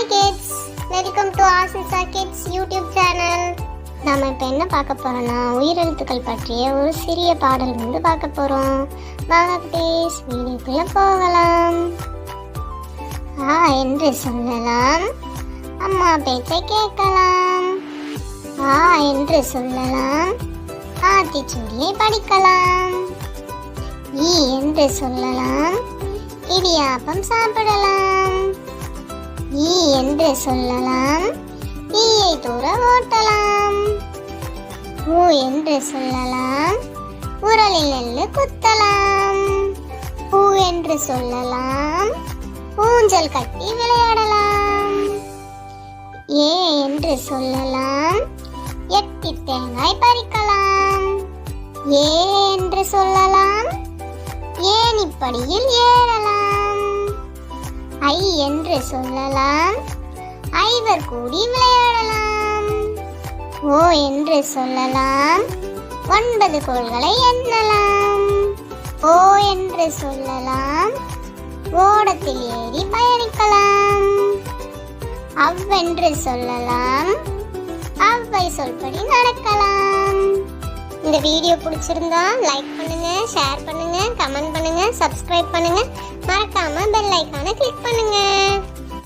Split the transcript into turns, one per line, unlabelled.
Hi kids welcome to Aasisa kids YouTube channel நாம் இப்போ என்ன பார்க்க போறோம்னா உயிரெழுத்துக்கள் பற்றிய ஒரு சிறிய பாடல் வந்து பார்க்க போகிறோம் வாங்க ப்ளீஸ் வீடியோக்குள்ளே போகலாம். ஆ என்று சொல்லலாம். அம்மா பேச்சை கேட்கலாம். ஆ என்று சொல்லலாம். ஆத்திச்சூடியை படிக்கலாம். ஈ என்று சொல்லலாம். இடியாப்பம் சாப்பிடலாம். ஈ என்று சொல்லலாம். ஈயை தூர ஓட்டலாம். ஊ என்று சொல்லலாம். உரலில் நெல்லு குத்தலாம். பூ என்று சொல்லலாம். ஊஞ்சல் கட்டி விளையாடலாம். ஏ என்று சொல்லலாம். எட்டி தேங்காய் பறிக்கலாம். ஏ என்று சொல்லலாம். ஏன் இப்படியில் ஏறலாம்? ஐ என்று சொல்லலாம். ஐவர் கூடி விளையாடலாம். ஓ என்று சொல்லலாம். ஒன்பது கோள்களை எண்ணலாம். ஓ என்று சொல்லலாம். ஓடத்தில் ஏறி பயணிக்கலாம். அவ்வென்று சொல்லலாம். அவ்வை சொல்படி நடக்கலாம். இந்த வீடியோ பிடிச்சிருந்தா லைக் பண்ணுங்க ஷேர் பண்ணுங்க கமெண்ட் பண்ணுங்க சப்ஸ்கிரைப் பண்ணுங்க. மறக்காம